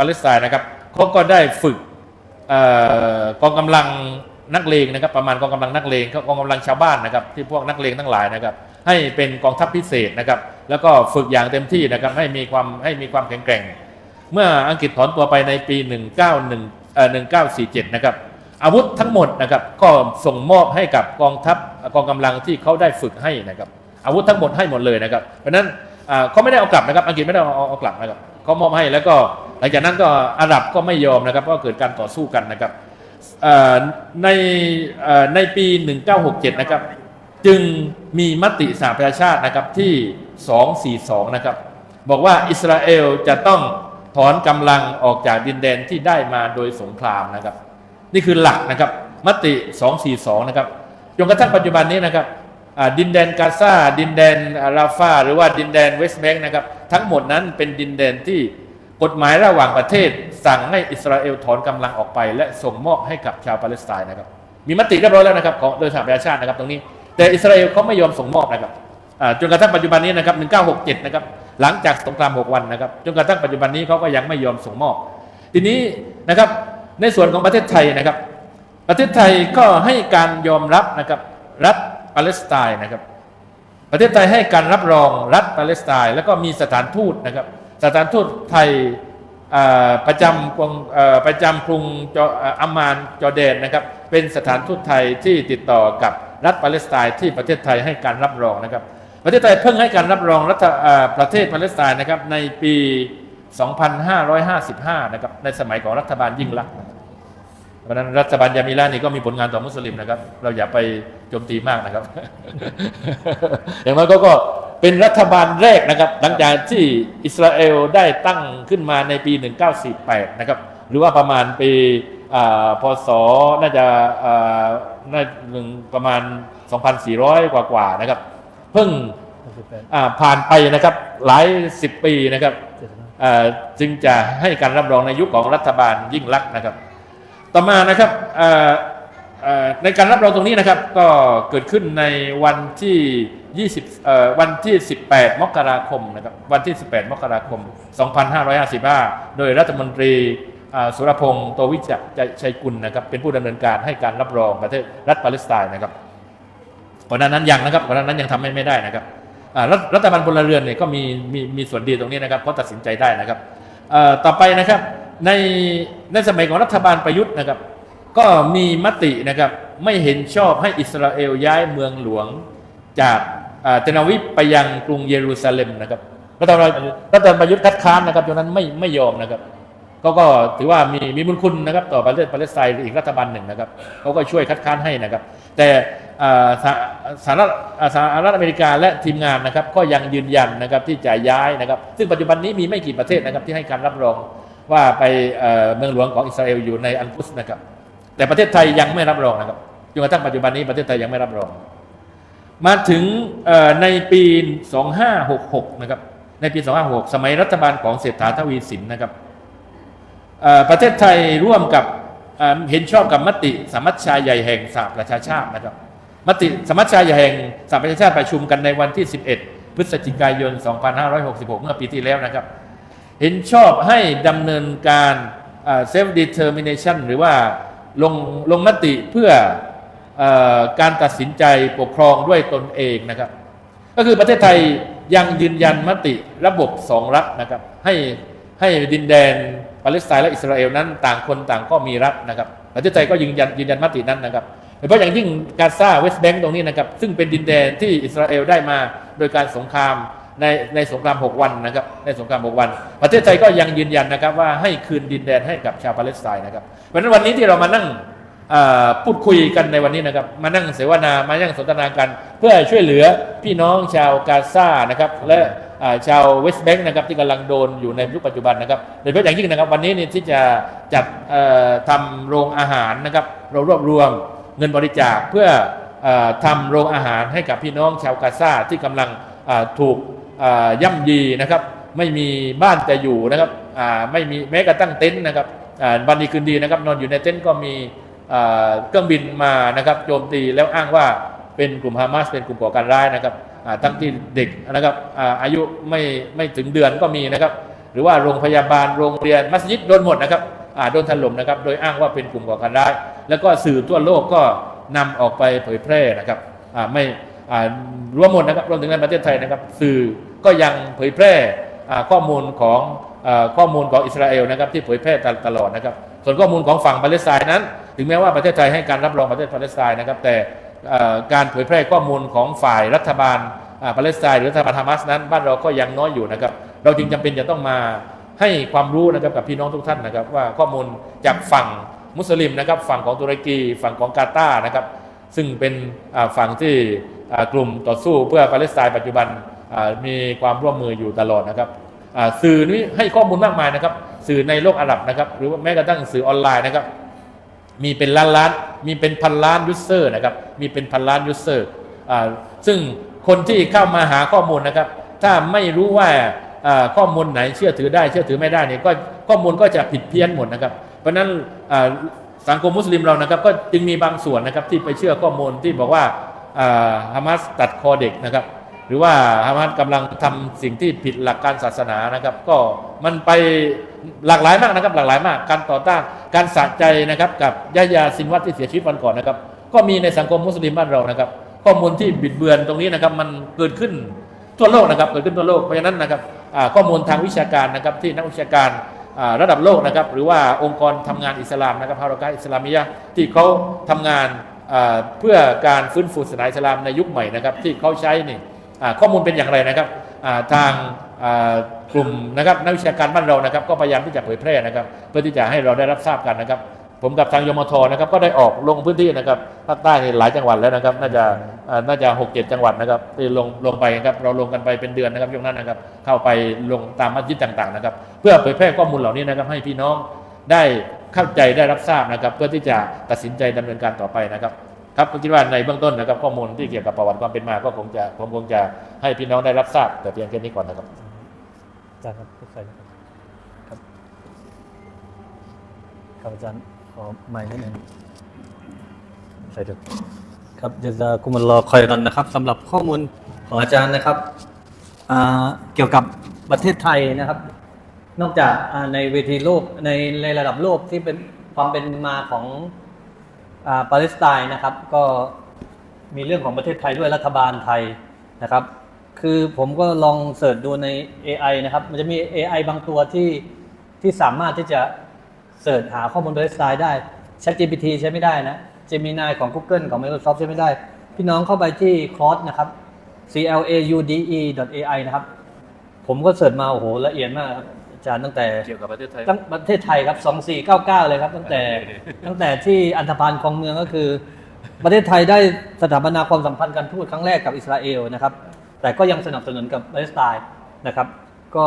ปาเลสไตน์นะครับเขาก็ได้ฝึกกองกำลังนักเลงนะครับประมาณกองกำลังนักเลงกองกำลังชาวบ้านนะครับที่พวกนักเลงทั้งหลายนะครับให้เป็นกองทัพพิเศษนะครับแล้วก็ฝึกอย่างเต็มที่นะครับให้มีความให้มีความแข็งแกร่ง เมื่ออังกฤษถอนตัวไปในปี 191เอ่อ1947 นะครับอาวุธทั้งหมดนะครับก็ส่งมอบให้กับกองทัพกองกำลังที่เขาได้ฝึกให้นะครับอาวุธทั้งหมดให้หมดเลยนะครับเพราะนั้นเขาไม่ได้เอากลับนะครับอังกฤษไม่ได้เอาเอากลับนะครับเขามอบให้แล้วก็ หลังจากนั้นก็อาหรับก็ไม่ยอมนะครับก็เกิดการต่อสู้กันนะครับในในปี 1967 นะครับ จึงมีมติสหประชาชาตินะครับที่ 242 นะครับ บอกว่าอิสราเอลจะต้องถอนกำลังออกจากดินแดนที่ได้มาโดยสงครามนะครับ นี่คือหลักนะครับมติ 242 นะครับจนกระทั่งปัจจุบันนี้นะครับดินแดนกาซาดินแดนราฟาหรือว่าดินแดนเวสต์แบงค์นะครับ ทั้งหมดนั้นเป็นดินแดนที่ กฎหมายระหว่างประเทศสั่งให้อิสราเอลถอนกำลังออกไป และส่งมอบให้กับชาวปาเลสไตน์นะครับ มีมติเรียบร้อยแล้วนะครับของโดยสหประชาชาตินะครับตรงนี้ แต่อิสราเอลเขาไม่ยอมส่งมอบนะครับจนกระทั่งปัจจุบันนี้นะครับ 1967 นะครับ หลังจากสงคราม 6 วันนะครับ จนกระทั่งปัจจุบันนี้เขาก็ยังไม่ยอมส่งมอบ ทีนี้นะครับ ในส่วนของประเทศไทยนะครับ ประเทศไทยก็ให้การยอมรับนะครับรัฐปาเลสไตน์นะครับ ประเทศไทยให้การรับรองรัฐปาเลสไตน์แล้วก็มีสถานทูตนะครับ สถานทูตไทยประจำกรุงประจำกรุงจออามมานจอร์แดนนะครับ เป็นสถานทูตไทยที่ติดต่อกับรัฐปาเลสไตน์ที่ประเทศไทยให้การรับรองนะครับ ประเทศไทยเพิ่งให้การรับรองรัฐประเทศปาเลสไตน์นะครับในปี 2555 นะครับในสมัยของรัฐบาลยิ่งลักษณ์เพราะนั้นรัฐบาลยามิลานี่ก็มีผลงานต่อมุสลิมนะครับ เราอย่าไปโจมตีมากนะครับ อย่างน้อยก็ เป็นรัฐบาลแรกนะครับ หลังจากที่อิสราเอลได้ตั้งขึ้นมาในปี 1948 นะครับ หรือว่าประมาณปีอ่าพศน่าจะอ่าน่าหนึ่งประมาณ 2,400 กว่ากว่าๆนะครับ เพิ่งอ่าผ่านไปนะครับหลายสิบปีนะครับอ่าจึงจะให้การรับรองในยุคของรัฐบาลยิ่งลักษณ์นะครับ ต่อมานะครับเอ่อเอ่อ ในการรับรองตรงนี้นะครับก็เกิดขึ้นในวันที่ 20วันที่ 18 มกราคมนะครับวันที่ 18 มกราคม 2555 โดยรัฐมนตรีสุรพงศ์โตวิจักชัยกุลนะครับเป็นผู้ดำเนินการให้การรับรองประเทศรัฐปาเลสไตน์นะครับก่อนหน้านั้นยังนะครับก่อนหน้านั้นยังทำให้ไม่ได้นะครับรัฐรัฐบาลพลเรือนเนี่ยก็มีมีมีส่วนดีตรงนี้นะครับเขาตัดสินใจได้นะครับต่อไปนะครับในในสมัยของรัฐบาลประยุทธ์นะครับ ก็มีมตินะครับไม่เห็นชอบให้อิสราเอลย้ายเมืองหลวงจากเทลอาวิฟไปยังกรุงเยรูซาเล็มนะครับรัฐบาลรัฐบาลประยุทธ์คัดค้านนะครับตรงนั้นไม่ไม่ยอมนะครับก็ก็ถือว่ามีมีบุญคุณนะครับ ต่อประเทศปาเลสไตน์อีกรัฐบาลหนึ่งนะครับเขาก็ช่วยคัดค้านให้นะครับ แต่สหรัฐอ่าสหรัฐอเมริกาและทีมงานนะครับ ก็ยังยืนยันนะครับที่จะย้ายนะครับ ซึ่งปัจจุบันนี้มีไม่กี่ประเทศนะครับที่ให้การรับรองว่าไปเอ่อเมืองหลวงของอิสราเอลอยู่ในอันกุสนะครับ แต่ประเทศไทยยังไม่รับรองนะครับจนกระทั่งปัจจุบันนี้ประเทศไทยยังไม่รับรอง มาถึงเอ่อในปี 2566 นะครับ ในปี 2566 สมัยรัฐบาลของเศรษฐาทวีสินนะครับประเทศไทยร่วมกับเห็นชอบกับมติสมัชชาใหญ่แห่งสหประชาชาตินะครับ มติสมัชชาใหญ่แห่งสหประชาชาติประชุมกันในวันที่ 11 พฤศจิกายน 2566 เมื่อปีที่แล้วนะครับ เห็นชอบให้ดำเนินการเอ่อ self determination หรือว่า ลงลงมติเพื่อออการตัดสินใจปกครองด้วยตนเองนะครับ ก็คือประเทศไทยยังยืนยันมติระบบสองรัฐนะครับให้ให้ดินแดนปาเลสไตน์และอิสราเอลนั้นต่างคนต่างก็มีรัฐนะครับประเทศไทยก็ยืนยันยืนยันมตินั้นนะครับโดยเฉพาะอย่างยิ่งกาซาเวสต์แบงก์ตรงนี้นะครับซึ่งเป็นดินแดนที่อิสราเอลได้มาโดยการสงคราม ในในสงคราม 6 วันนะครับ ในสงคราม 6 วัน ประเทศไทยก็ยังยืนยันนะครับว่าให้คืนดินแดนให้กับชาวปาเลสไตน์นะครับเพราะฉะนั้นวันนี้ที่เรามานั่งพูดคุยกันในวันนี้นะครับ มานั่งเสวนา มานั่งสนทนากัน เพื่อช่วยเหลือพี่น้องชาวกาซานะครับ และชาวเวสต์แบงค์นะครับที่กำลังโดนอยู่ในยุคปัจจุบันนะครับโดยเฉพาะอย่างยิ่งนะครับ วันนี้นี่ที่จะจัดทำโรงอาหารนะครับ เรารวบรวมเงินบริจาคเพื่ออ่อทำโรงอาหารให้กับพี่น้องชาวกาซาที่กำลังถูก ย่ำยีนะครับไม่มีบ้านจะอยู่นะครับไม่มีแม้กระทั่งเต็นท์นะครับวันดีคืนดีนะครับนอนอยู่ในเต็นท์ก็มีเครื่องบินมานะครับโจมตีแล้วอ้างว่าเป็นกลุ่มฮามาสเป็นกลุ่มก่อการร้ายนะครับทั้งที่เด็กนะครับอาอายุไม่ไม่ถึงเดือนก็มีนะครับ หรือว่าโรงพยาบาลโรงเรียนมัสยิดโดนหมดนะครับโดนถล่มนะครับ โดยอ้างว่าเป็นกลุ่มก่อการร้าย แล้วก็สื่อทั่วโลกก็นำออกไปเผยแพร่นะครับไม่อ่ารวมหมดนะครับรวมถึงในประเทศไทยนะครับ สื่อ ก็ยังเผยแพร่ข้อมูลของอข้อมูลของอิสราเอลนะครับที่เผยแพร่ตลอดนะครับ ส่วนข้อมูลของฝั่งปาเลสไตน์นั้น ถึงแม้ว่าประเทศไทยให้การรับรองประเทศปาเลสไตน์นะครับ แต่การเผยแพร่ข้อมูลของฝ่ายรัฐบาลปาเลสไตน์หรือรัฐบาลฮามาสนั้นบ้านเราก็ยังน้อยอยู่นะครับ เราจึงจำเป็นจะต้องมาให้ความรู้นะครับกับพี่น้องทุกท่านนะครับ ว่าข้อมูลจากฝั่งมุสลิมนะครับ ฝั่งของตุรกีฝั่งของกาตาร์นะครับ ซึ่งเป็นฝั่งที่กลุ่มต่อสู้เพื่อปาเลสไตน์ปัจจุบัน มีความร่วมมืออยู่ตลอดนะครับสื่อนี้ให้ข้อมูลมากมายนะครับ สื่อในโลกอาหรับนะครับ หรือว่าแม้กระทั่งสื่อออนไลน์นะครับ มีเป็นล้านล้าน มีเป็นพันล้านยูเซอร์นะครับ มีเป็นพันล้านยูเซอร์ซึ่งคนที่เข้ามาหาข้อมูลนะครับ ถ้าไม่รู้ว่าข้อมูลไหนเชื่อถือได้เชื่อถือไม่ได้เนี่ยก็ข้อมูลก็จะผิดเพี้ยนหมดนะครับ เพราะฉะนั้นสังคมมุสลิมเรานะครับก็จึงมีบางส่วนนะครับที่ไปเชื่อข้อมูลที่บอกว่าอ่าฮามาสตัดคอเด็กนะครับ หรือว่าฮามาสกำลังทำสิ่งที่ผิดหลักการศาสนานะครับ ก็มันไปหลากหลายมากนะครับ หลากหลายมาก การต่อต้านการสะใจนะครับกับยะยาซินวัตที่เสียชีวิตวันก่อนนะครับ ก็มีในสังคมมุสลิมบ้านเรานะครับ ข้อมูลที่บิดเบือนตรงนี้นะครับมันเกิดขึ้นทั่วโลกนะครับเกิดขึ้นทั่วโลกเพราะฉะนั้นนะครับข้อมูลทางวิชาการนะครับที่นักวิชาการระดับโลกนะครับ หรือว่าองค์กรทำงานอิสลามนะครับฮารอกาอิสลามิยะที่เขาทำงานเพื่อการฟื้นฟูศาสนาอิสลามในยุคใหม่นะครับ ที่เขาใช้นี่ ข้อมูลเป็นอย่างไรนะครับทางกลุ่มนะครับนักวิชาการบ้านเรานะครับ ก็พยายามที่จะเผยแพร่นะครับ เพื่อที่จะให้เราได้รับทราบกันนะครับ ผมกับทางยมทนะครับ ก็ได้ออกลงพื้นที่นะครับภาคใต้นี่หลายจังหวัดแล้วนะครับ น่าจะน่าจะหกเจ็ดจังหวัดนะครับที่ลงลงไปครับเราลงกันไปเป็นเดือนนะครับช่วงนั้นนะครับ เข้าไปลงตามมัสยิดต่างๆนะครับ เพื่อเผยแพร่ข้อมูลเหล่านี้นะครับ ให้พี่น้องได้เข้าใจได้รับทราบนะครับ เพื่อที่จะตัดสินใจดำเนินการต่อไปนะครับ ครับก็คิดว่าในเบื้องต้นนะครับข้อมูลที่เกี่ยวกับประวัติความเป็นมาก็คงจะผมคงจะให้พี่น้องได้รับทราบ แต่เพียงแค่นี้ก่อนนะครับอาจารย์ครับพูดใส่ครับครับครับอาจารย์ขอไมค์นิดนึงใส่ดูครับจะจะกุมลลอคอยรันนะครับสำหรับข้อมูลของอาจารย์นะครับเกี่ยวกับประเทศไทยนะครับ นอกจากในเวทีโลกในในระดับโลกที่เป็นความเป็นมาของ ปาเลสไตน์นะครับก็มีเรื่องของประเทศไทยด้วยรัฐบาลไทยนะครับ คือผมก็ลองเสิร์ชดูใน AI นะครับ มันจะมี AI บางตัวที่ที่สามารถที่จะเสิร์ชหาข้อมูลปาเลสไตน์ได้ ChatGPT ใช้ไม่ได้นะ Gemini ของ Google ของ Microsoft ใช้ไม่ได้ พี่น้องเข้าไปที่คอร์สนะครับ c l a u d e ai นะครับ ผมก็เสิร์ชมาโอ้โหละเอียดมากครับ อาจารย์ตั้งแต่เกี่ยวกับประเทศไทยตั้งประเทศไทยครับ 2499 เลยครับตั้งแต่ตั้งแต่ที่อันธพาลคลองเมืองก็คือ ประเทศไทยได้สถาปนาความสัมพันธ์การทูตครั้งแรกกับอิสราเอลนะครับ แต่ก็ยังสนับสนุนกับปาเลสไตน์นะครับ ก็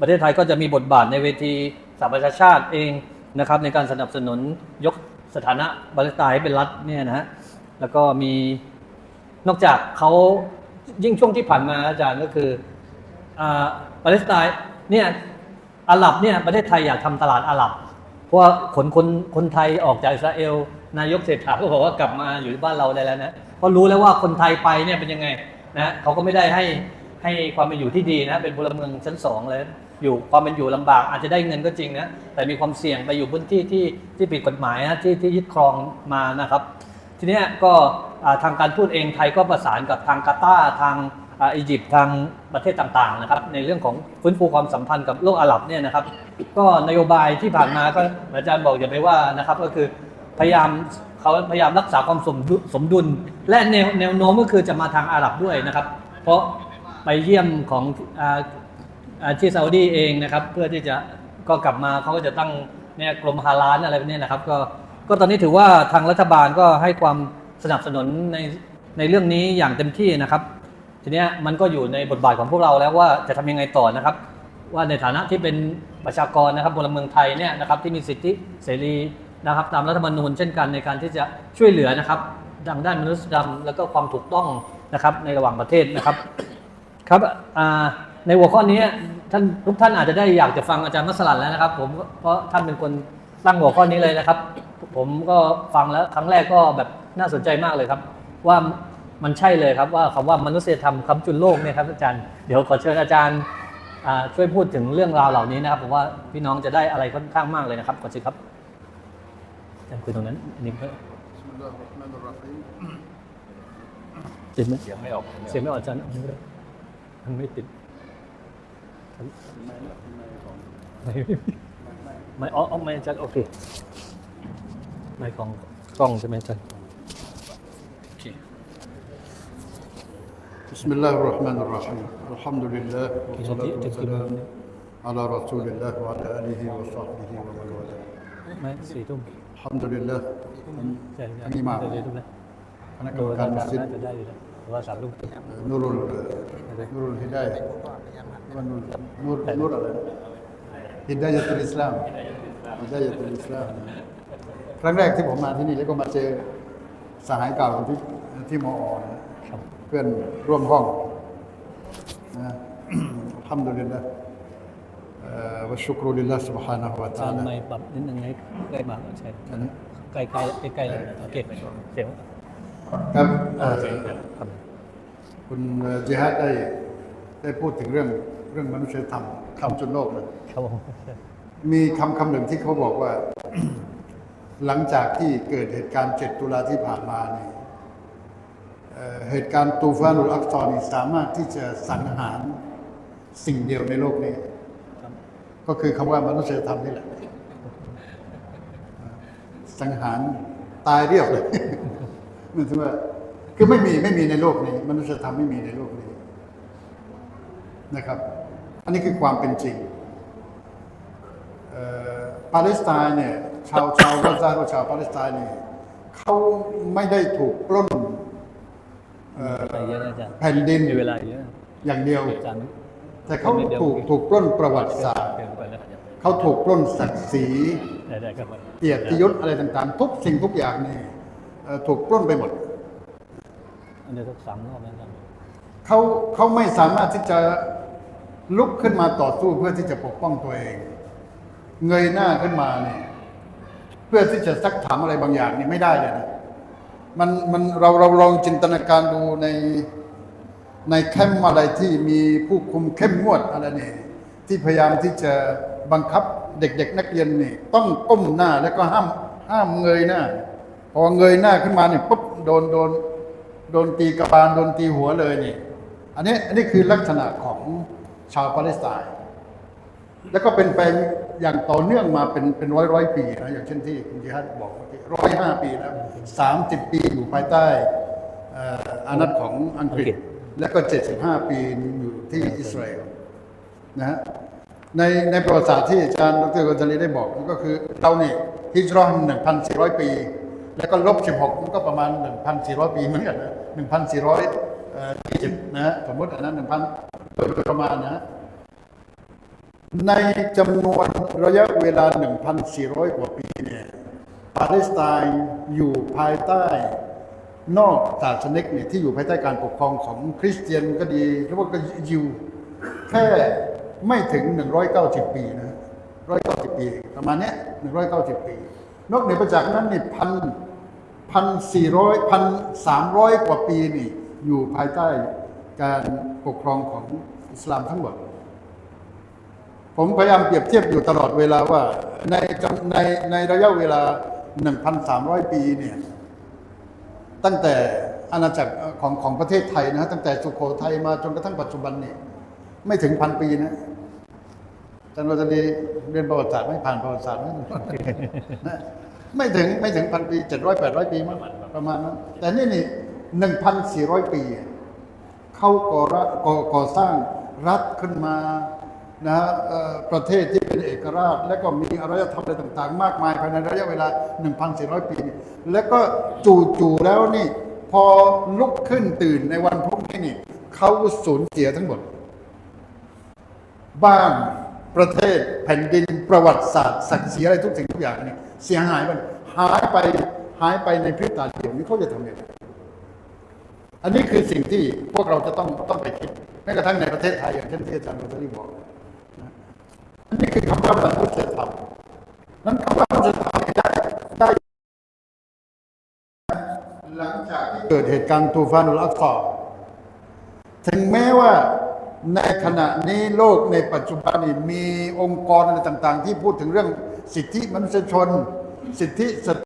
ประเทศไทยก็จะมีบทบาทในเวทีสหประชาชาติเองนะครับในการสนับสนุนยกสถานะปาเลสไตน์ให้เป็นรัฐเนี่ยนะฮะแล้วก็มีนอกจากเขายิ่งช่วงที่ผ่านมาอาจารย์ก็คืออ่าปาเลสไตน์เนี่ย อาหรับเนี่ยประเทศไทยอยากทำตลาดอาหรับ เพราะว่าคนคนคนไทยออกจากอิสราเอล นายกเศรษฐาก็บอกว่ากลับมาอยู่ที่บ้านเราได้แล้วนะเพราะรู้แล้วว่าคนไทยไปเนี่ยเป็นยังไงนะเขาก็ไม่ได้ให้ให้ความเป็นอยู่ที่ดีนะเป็นพลเมืองชั้นสองเลยอยู่ความเป็นอยู่ลำบากอาจจะได้เงินก็จริงนะแต่มีความเสี่ยงไปอยู่พื้นที่ที่ที่ผิดกฎหมายนะที่ที่ยึดครองมานะครับ ทีนี้ก็ทางการทูตเองไทยก็ประสานกับทางกาตาร์ทาง อียิปต์ทางประเทศต่างๆนะครับในเรื่องของฟื้นฟูความสัมพันธ์กับโลกอาหรับเนี่ยนะครับ ก็นโยบายที่ผ่านมาก็อาจารย์บอกอย่าไปว่านะครับก็คือพยายามเขาพยายามรักษาความสมสมดุล และแนวแนวโน้มก็คือจะมาทางอาหรับด้วยนะครับ เพราะไปเยี่ยมของอ่าอ่าที่ซาอุดีเองนะครับ เพื่อที่จะก็กลับมาเขาก็จะตั้งเนี่ยกรมฮาลาลอะไรแบบเนี้ยนะครับก็ก็ตอนนี้ถือว่าทางรัฐบาลก็ให้ความสนับสนุนในในเรื่องนี้อย่างเต็มที่นะครับ ทีเนี้ยมันก็อยู่ในบทบาทของพวกเราแล้วว่าจะทำยังไงต่อนะครับ ว่าในฐานะที่เป็นประชากรนะครับพลเมืองไทยเนี่ยนะครับที่มีสิทธิเสรีนะครับ ตามรัฐธรรมนูญเช่นกันในการที่จะช่วยเหลือนะครับทางด้านมนุษยธรรมแล้วก็ความถูกต้องนะครับในระหว่างประเทศนะครับครับในหัวข้อนี้ท่านทุกท่านอาจจะได้อยากจะฟังอาจารย์มัสลัดแล้วนะครับ ผมเพราะท่านเป็นคนตั้งหัวข้อนี้เลยนะครับ ผมก็ฟังแล้วครั้งแรกก็แบบน่าสนใจมากเลยครับ ว่า มันใช่เลยครับว่าคำว่ามนุษยธรรมคำจุนโลกเนี่ยครับอาจารย์เดี๋ยวขอเชิญอาจารย์ช่วยพูดถึงเรื่องราวเหล่านี้นะครับผมว่าพี่น้องจะได้อะไรค่อนข้างมากเลยนะครับขอเชิญครับอาจารย์คุยตรงนั้นนิดเพื่อติดไหมเสียงไม่ออกเสียงไม่ออกอาจารย์มันไม่ติดไม่ออกไม่อาจารย์โอเคไม่ของกล้องใช่ไหมอาจารย์โอเค بسم الله الرحمن الرحيم الحمد لله والصلاة والسلام على رسول الله وعلى آله وصحبه ومن والاه ไม่สี่ทุ่ม الحمد لله ใช่ใช่ อันนี้มา เดี๋ยวดูนะ คณะกร ดู รม อา การ จารย์ มัสยิด น่าจะได้อยู่แล้วเพราะว่าสามทุ่ม นูรุลนูรุลฮิดายะว่านูรนูรนูรอะไรนะฮิดายะตุลอิสลามฮิดายะตุลอิสลามครั้งแรกที่ผมมาที่นี่แล้วก็มาเจอสหายเก่าที่ที่มอนะครับ เพื่อนร่วมห้องนะ อัลฮัมดุลิลละเอ่อวะชุกรุลิลละ سبحانه และ อาจารย์ تعالى ไม่ปรับนิดนึงให้ใกล้มาใช่ อันนี้ ใกล้ใกล้ใกล้ใกล้เลยโอเคเสียง ครับเอ่อ ครับ คุณจิฮัดได้ได้พูดถึงเรื่องเรื่องมนุษยธรรมคำจุนโลกนะครับ ผม มีคำคำหนึ่งที่เขาบอกว่า หลังจากที่เกิดเหตุการณ์ 7 ตุลาที่ผ่านมาเนี่ย เหตุการณ์ตูฟานุลอักซอนี่สามารถที่จะสังหารสิ่งเดียวในโลกนี้ ก็คือคำว่ามนุษยธรรมนี่แหละ สังหารตายเรียบเลยมันถือว่าคือไม่มีไม่มีในโลกนี้ มนุษยธรรมไม่มีในโลกนี้นะครับ อันนี้คือความเป็นจริงปาเลสไตน์เนี่ย ชาวชาวกาซาหรือชาวปาเลสไตน์เนี่ยเขาไม่ได้ถูกปล้น ไปเยอะนะอาจารย์แผ่นดินมีเวลาเยอะอย่างเดียว อาจารย์แต่เขาถูกถูกปล้นประวัติศาสตร์ เกินไปแล้วเขาถูกปล้นศักดิ์ศรีได้ได้ครับเกียรติยศอะไรต่างๆ ทุกสิ่งทุกอย่างนี่เอ่อถูกปล้นไปหมด อันนี้สักสามรอบแล้วอาจารย์เขาเขาไม่สามารถที่จะลุกขึ้นมาต่อสู้เพื่อที่จะปกป้องตัวเอง เงยหน้าขึ้นมาเนี่ยเพื่อที่จะซักถามอะไรบางอย่างนี่ไม่ได้เลยนะ มันมันเราเราลองจินตนาการดูในในแคมป์อะไรที่มีผู้คุมเข้มงวดอะไรนี่ที่พยายามที่จะบังคับเด็ก ๆ นักเรียนนี่ ต้องก้มหน้าแล้วก็ห้ามห้ามเงยหน้า พอเงยหน้าขึ้นมาเนี่ยปุ๊บโดนโดนโดนตีกระบาลโดนตีหัวเลยนี่ อันนี้อันนี้คือลักษณะของชาวปาเลสไตน์ แล้วก็เป็นไปอย่างต่อเนื่องมาเป็นเป็นร้อยร้อยปีนะอย่างเช่นที่คุณจิฮัดบอกเมื่อกี้ร้อยห้าปีแล้วสามสิบปีอยู่ภายใต้เอ่ออานัตของอังกฤษ แล้วก็เจ็ดสิบห้าปีอยู่ที่อิสราเอลนะฮะในในประวัติศาสตร์ที่อาจารย์ดรกอซาลีได้บอกก็คือเราเนี่ยฮิจรัชหนึ่งพันสี่ร้อยปี แล้วก็ลบสิบหกมันก็ประมาณหนึ่งพันสี่ร้อยปีเหมือนกันนะหนึ่งพันสี่ร้อยยี่สิบนะฮะสมมติอันนั้นหนึ่งพันโดยประมาณนะฮะ ในจำนวนระยะเวลา 1,400 กว่าปีเนี่ยปาเลสไตน์อยู่ภายใต้นอกศาสนิกเนี่ยที่อยู่ภายใต้การปกครองของคริสเตียนก็ดีหรือว่าก็ยิวแค่ไม่ถึง 190 ปีนะ190 ปี ประมาณนี้190 ปี นอกเหนือไปจากนั้นนี่พันพันสี่ร้อยพันสามร้อยกว่าปีนี่อยู่ภายใต้การปกครองของอิสลามทั้งหมด ผมพยายามเปรียบเทียบอยู่ตลอดเวลาว่า ในในในระยะเวลา 1,300 ปีเนี่ย ตั้งแต่อาณาจักรของของประเทศไทยนะฮะตั้งแต่สุโขทัยมาจนกระทั่งปัจจุบันเนี่ย ไม่ถึงพันปีนะอาจารย์วจดีเรียนประวัติศาสตร์ไม่ผ่านประวัติศาสตร์ไม่ไม่ถึงไม่ถึงพันปีเจ็ดร้อยแปดร้อยปีมั้งประมาณนั้นแต่นี่นี่หนึ่งพันสี่ร้อยปี เขาก่อรัฐก่อก่อสร้างรัฐขึ้นมา นะฮะประเทศที่เป็นเอกราช และก็มีอารยธรรมอะไรต่างๆ มากมายภายในระยะเวลา 1,400 ปี แล้วก็จู่ๆแล้วนี่ พอลุกขึ้นตื่นในวันพรุ่งนี้นี่เขาสูญเสียทั้งหมด บ้านประเทศแผ่นดินประวัติศาสตร์ศักดิ์ศรีอะไรทุกสิ่งทุกอย่างนี่เสียหายไปหายไปหายไปในพริบตาเดียวนี้เขาจะทำยังไงอันนี้คือสิ่งที่พวกเราจะต้องต้องไปคิดแม้กระทั่งในประเทศไทยอย่างเช่นที่อาจารย์มัสลีบอกนะอั นี่คือคำว่ามนุษยธรรมนั้นคำว่ามนุษยธรรมเนี่ยได้ได้ หลังจากที่เกิดเหตุการณ์ตูฟานุลอักษรถึงแม้ว่าในขณะนี้โลกในปัจจุบันนี้มีองค์กรอะไรต่าง ๆ ที่พูดถึงเรื่องสิทธิมนุษยชน สิทธิส